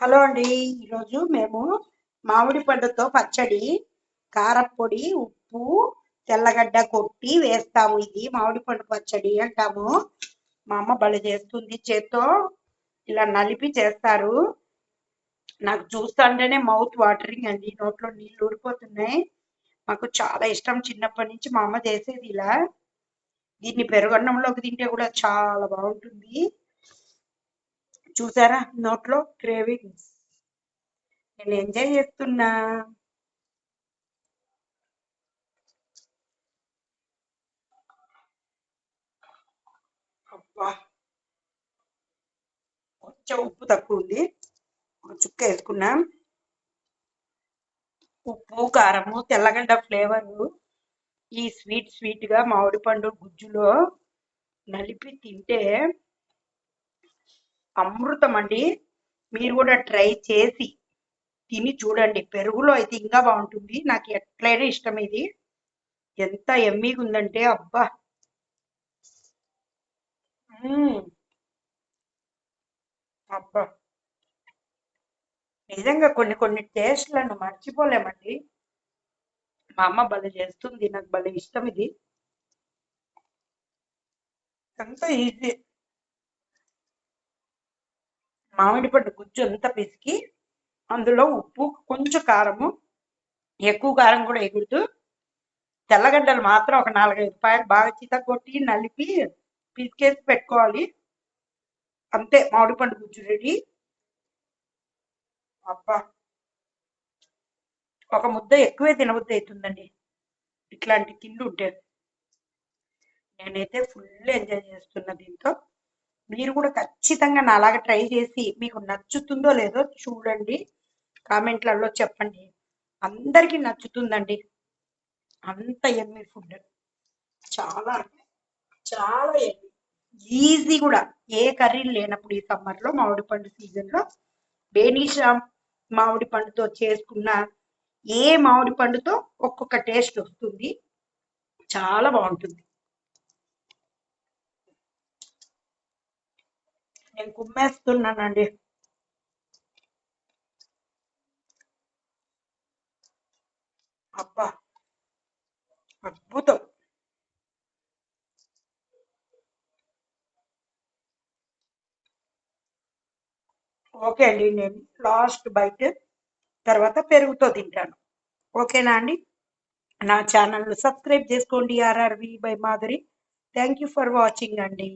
Hello అండి. ఈరోజు మేము మామిడి పండుతో పచ్చడి కారపొడి ఉప్పు తెల్లగడ్డ కొట్టి వేస్తాము. ఇది మామిడి పండు పచ్చడి అంటాము. మా అమ్మ బలి చేస్తుంది. చేత్తో ఇలా నలిపి చేస్తారు. నాకు చూస్తుంటేనే మౌత్ వాటరింగ్ అండి. నోట్లో నీళ్ళు ఊరిపోతున్నాయి. మాకు చాలా ఇష్టం. చిన్నప్పటి నుంచి మా అమ్మ చేసేది ఇలా. దీన్ని పెరుగన్నంలోకి తింటే కూడా చాలా బాగుంటుంది. చూసారా? నోట్లో క్రేవింగ్స్ నేను ఎంజాయ్ చేస్తున్నా? అబ్బా! కొంచెం ఉప్పు తక్కువ ఉంది. ఒక చుక్క వేసుకున్నాం. ఉప్పు కారము తెల్లగడ్డ ఫ్లేవరు. ఈ స్వీట్ స్వీట్గా మామిడి పండు గుజ్జులో నలిపి తింటే అమృతం అండి మీరు కూడా ట్రై చేసి తిని చూడండి. పెరుగులో అయితే ఇంకా బాగుంటుంది. నాకు ఎట్లయినా ఇష్టం ఇది. ఎంత ఎమ్మీగా ఉందంటే అబ్బా. అబ్బా. నిజంగా కొన్ని కొన్ని టేస్ట్లను మర్చిపోలేమండి. మా అమ్మ భలే చేస్తుంది. నాకు భలే ఇష్టం ఇది. ఎంత ఈజీ. మామిడి పండు గుజ్జు అంతా పిసికి అందులో ఉప్పు కొంచెం కారము ఎక్కువ కారం కూడా ఎగురుతూ తెల్లగడ్డలు మాత్రం ఒక నాలుగైదు రూపాయలు బాగా చితగొట్టి నలిపి పిసికేసి పెట్టుకోవాలి. అంతే మామిడి పండు గుజ్జు రెడీ. అబ్బా! ఒక ముద్ద ఎక్కువే తినబుద్ధి అవుతుందండి. ఇట్లాంటి తిండి ఉంటే. నేనైతే ఫుల్ ఎంజాయ్ చేస్తున్నా దీంతో. మీరు కూడా ఖచ్చితంగా నాలాగా ట్రై చేసి మీకు నచ్చుతుందో లేదో చూడండి. కామెంట్లలో చెప్పండి. అందరికీ నచ్చుతుందండి. అంత ఎమ్మి ఫుడ్ చాలా చాలా ఎమ్మి ఈజీ కూడా. ఏ కర్రీ లేనప్పుడు ఈ సమ్మర్లో మామిడి పండు సీజన్లో బేనీషా మామిడి పండుతో చేసుకున్న ఏ మామిడి పండుతో ఒక్కొక్క టేస్ట్ వస్తుంది. చాలా బాగుంటుంది. నేను కుమ్మేస్తున్నానండి. అబ్బా! అద్భుతం. ఓకే అండి నేను లాస్ట్ బైట్ తర్వాత పెరుగుతో తింటాను. ఓకేనా అండి? నా ఛానల్ను సబ్స్క్రైబ్ చేసుకోండి RRV by Madhuri. Thank you for watching అండి.